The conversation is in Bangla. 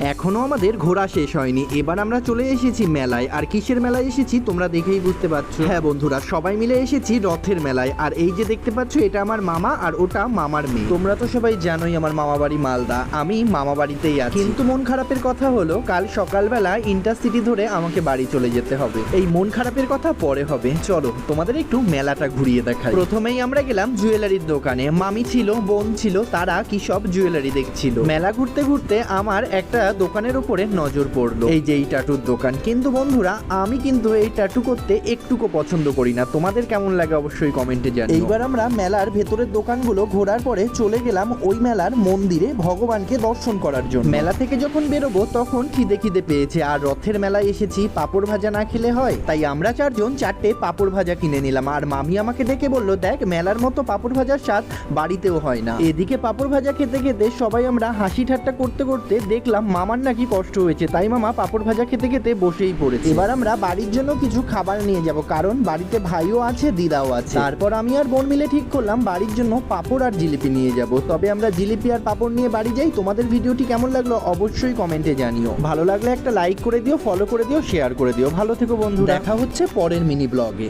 এখনও আমাদের ঘোরা শেষ হয়নি। এবার আমরা চলে এসেছি মেলায়। আর কিসের মেলায় এসেছি তোমরা দেখেই বুঝতে পারছ। হ্যাঁ বন্ধুরা, সবাই মিলে এসেছি রথের মেলায়। আর এই যে দেখতে পাচ্ছ, এটা আমার মামা আর ওটা মামার মেয়ে। তোমরা তো সবাই জানোই আমার মামা বাড়ি মালদা। আমি মামা বাড়িতেই আছি। কিন্তু মন খারাপের কথা হলো, কাল সকালবেলা ইন্টারসিটি ধরে আমাকে বাড়ি চলে যেতে হবে। এই মন খারাপের কথা পরে হবে। চলো, তোমাদের একটু মেলাটা ঘুরিয়ে দেখাই। প্রথমেই আমরা গেলাম জুয়েলারির দোকানে। মামি ছিল, বোন ছিল, তারা কি সব জুয়েলারি দেখছিল। মেলা ঘুরতে ঘুরতে আমার একটা দোকানের উপরে নজর পড়ল। এই যে এই টাটুর দোকান। কিন্তু বন্ধুরা আমি কিন্তু এই টাটু করতে একটুকু পছন্দ করি না। তোমাদের কেমন লাগে অবশ্যই কমেন্টে জানিও। এইবার আমরা মেলার ভেতরের দোকানগুলো ঘোরার পরে চলে গেলাম ওই মেলার মন্দিরে ভগবানকে দর্শন করার জন্য। মেলা থেকে যখন বেরোবো তখন খিদে খিদে পেয়েছে। আর রথের মেলায় এসেছি পাপড় ভাজা না খেলে হয়। তাই আমরা চারজন চারটে পাপড় ভাজা কিনে নিলাম। আর মামি আমাকে ডেকে বলল দেখ মেলার মতো পাপড় ভাজার স্বাদ বাড়িতেও হয় না। এদিকে পাপড় ভাজা খেতে খেতে সবাই আমরা হাসি ঠাট্টা করতে করতে দেখলাম মামার নাকি কষ্ট হয়েছে, তাই মামা পাপড় ভাজা খেতে খেতে বসেই পড়েছে। এবার আমরা বাড়ির জন্য কিছু খাবার নিয়ে যাব, কারণ বাড়িতে ভাইও আছে, দিদাও আছে। তারপর আমি আর বোন মিলে ঠিক করলাম, বাড়ির জন্য পাপড় আর জিলিপি নিয়ে যাব। তবে আমরা জিলিপি আর পাপড় নিয়ে বাড়ি যাই, তোমাদের ভিডিওটি কেমন লাগল অবশ্যই কমেন্টে জানিও। ভালো লাগলে একটা লাইক করে দিও ফলো করে দিও শেয়ার করে দিও। ভালো থেকো বন্ধু দেখা হচ্ছে পরের মিনি ব্লগে।